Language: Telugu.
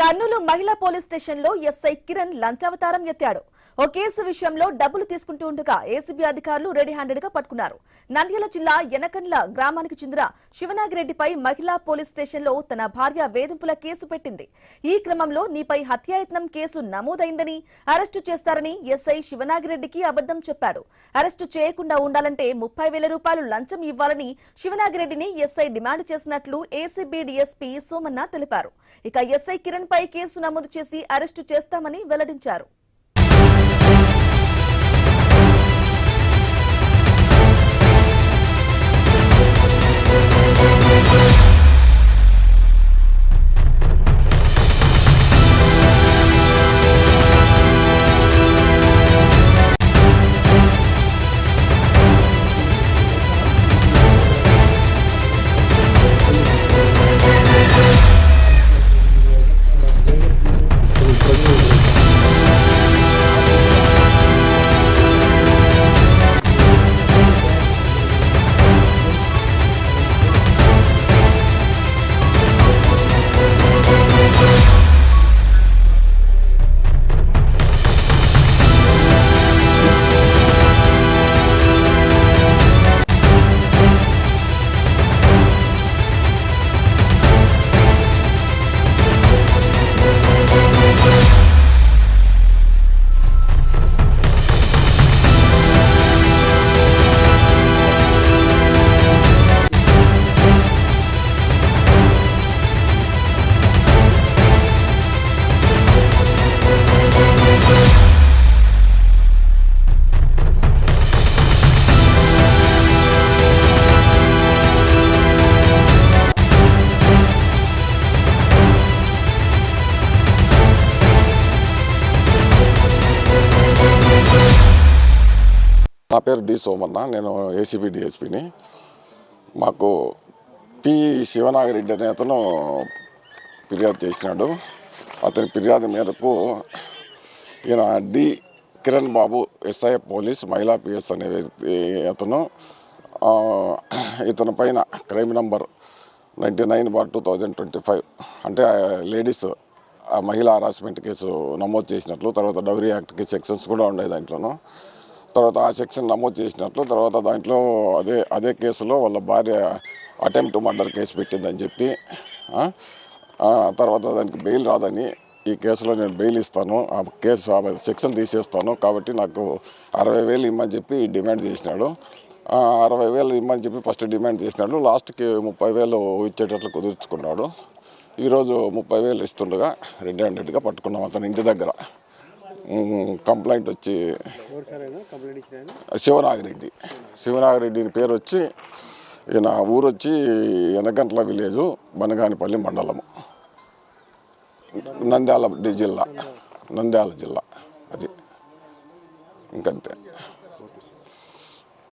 కర్నూలు మహిళా పోలీస్ స్టేషన్లో ఎస్ఐ కిరణ్ లంచావతారం ఎత్తాడు. ఓ కేసు విషయంలో డబ్బులు తీసుకుంటూ ఉండగా ఏసీబీ అధికారులు రెడీ హ్యాండెడ్గా పట్టుకున్నారు. నంద్యాల జిల్లా ఎనకండ్ల గ్రామానికి చెందిన శివనాగిరెడ్డిపై మహిళా పోలీస్ స్టేషన్లో తన భార్య వేధింపుల కేసు పెట్టింది. ఈ క్రమంలో నీపై హత్యాయత్నం కేసు నమోదైందని అరెస్టు చేస్తారని ఎస్ఐ శివనాగిరెడ్డికి అబద్దం చెప్పాడు. అరెస్టు చేయకుండా ఉండాలంటే ముప్పై వేల రూపాయలు లంచం ఇవ్వాలని శివనాగిరెడ్డిని ఎస్ఐ డిమాండ్ చేసినట్లు ఏసీబీ డీఎస్పీ సోమన్న తెలిపారు. ఇక ఎస్ఐ కిరణ్ పై కేసు నమోదు చేసి అరెస్టు చేస్తామని వెల్లడించారు. నా పేరు డి సోమన్న నేను ఏసీబీ డిఎస్పిని. మాకు పి. శివనాగిరెడ్డి అనే అతను ఫిర్యాదు చేసినాడు. అతని ఫిర్యాదు మేరకు ఈయన D. Kiran Babu SI police మహిళా పిఎస్ అనే అతను ఇతని పైన crime number ninety nine bar two thousand twenty five అంటే లేడీస్ ఆ మహిళా హరాస్మెంట్ కేసు నమోదు చేసినట్లు తర్వాత డౌరీ యాక్ట్కి సెక్షన్స్ కూడా ఉన్నాయి దాంట్లోనూ. తర్వాత ఆ సెక్షన్ నమోదు చేసినట్లు తర్వాత దాంట్లో అదే అదే కేసులో వాళ్ళ భార్య అటెంప్ట్ మర్డర్ కేసు పెట్టిందని చెప్పి తర్వాత దానికి బెయిల్ రాదని ఈ కేసులో నేను బెయిల్ ఇస్తాను ఆ కేసు ఆ సెక్షన్ తీసేస్తాను కాబట్టి నాకు అరవై వేలు ఇమ్మని చెప్పి డిమాండ్ చేసినాడు. అరవై వేలు ఇమ్మని చెప్పి ఫస్ట్ డిమాండ్ చేసినాడు. లాస్ట్కి ముప్పై వేలు ఇచ్చేటట్లు కుదుర్చుకున్నాడు. ఈరోజు ముప్పై వేలు ఇస్తుండగా రెడ్ హ్యాండెడ్గా పట్టుకున్నాం అతను ఇంటి దగ్గర. కంప్లైంట్ వచ్చి శివనాగిరెడ్డి శివనాగిరెడ్డి పేరు వచ్చి ఈయన ఊరు వచ్చి ఎనగంట్ల విలేజు బనగానిపల్లి మండలము. నంద్యాల జిల్లా. నంద్యాల జిల్లా. అది. ఇంకంతే.